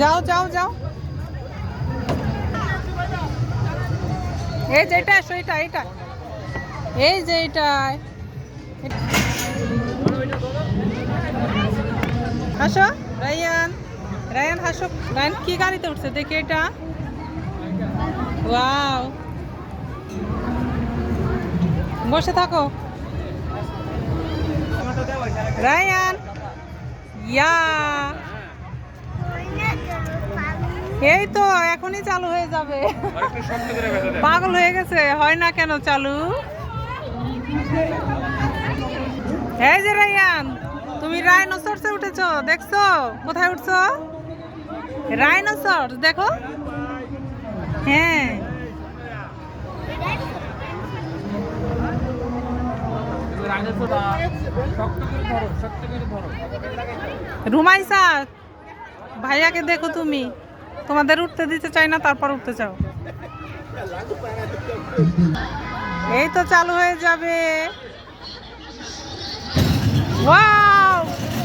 যাও যাও যাও। এই যে এটা আসো এটা এটা। এই যে হাসো, রায়ান। রায়ান, হাসো। রায়ান, কি গাড়িতে উঠছে? দেখি এটা। ওয়াও। বসে থাকো। রায়ান। ইয়া। এই তো এখনই চালু হয়ে যাবে। পাগল হয়ে গেছে হয় না কেন চালু? এই যে রায়ান তুমি রাইনোসরসে উঠেছো দেখছ? কোথায় উঠছো? রাইনোসর দেখো। হ্যাঁ। রুমাইসা ভাইয়াকে দেখো তুমি। তোমাদের উঠতে দিতে চাই না, তারপর উঠতে চাও এই তো চালু হয়ে যাবে।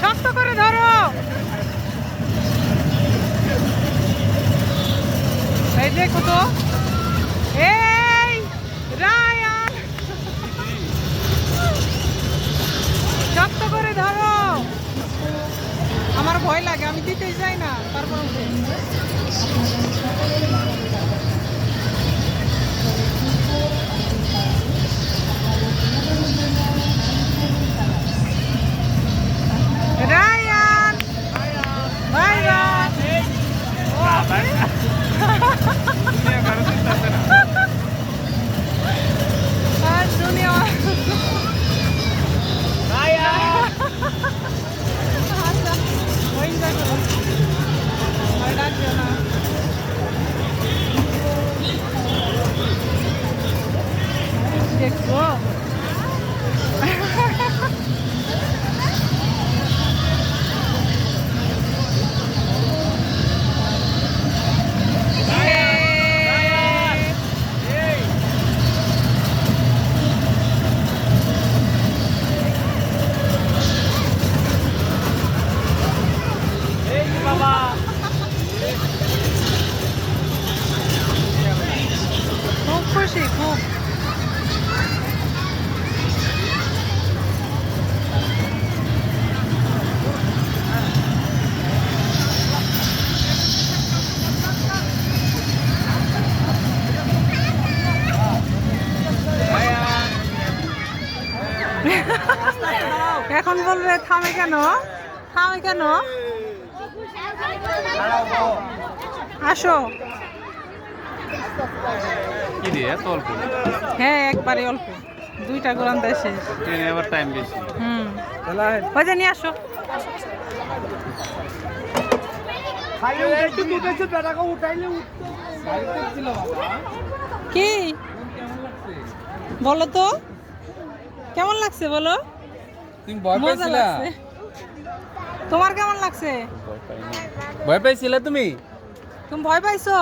শক্ত করে ধরো। এই দেখো তো। এই Mountain. এখন বলবে থামে কেন? থামে কেন? আসো। হ্যাঁ একবারে অল্প। দুইটা গোলাম দেশে টাইম বেশি। হুম। ওই যে নিয়ে আসো। কি? বলো তো। কেমন লাগছে বলো? তুমি ভয় পাইছিলা? তোমার কেমন লাগছে? ভয় পাইছিলা তুমি? তুমি ভয় পাইছো?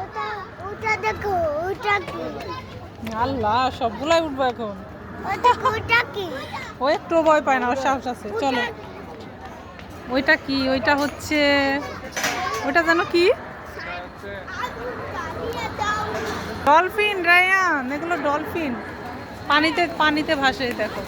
ওটা ওটা দেখো ওটা কি আল্লাহ সবগুলাই উঠবো এখন। ওটা কি ও একটু ভয় পায় না ওর সাহস আছে। চলো। ওইটা কি? ওইটা হচ্ছে ওটা যেন কি? Dolphin Ryan. এগুলো ডলফিন। পানিতে পানিতে ভাসে দেখো।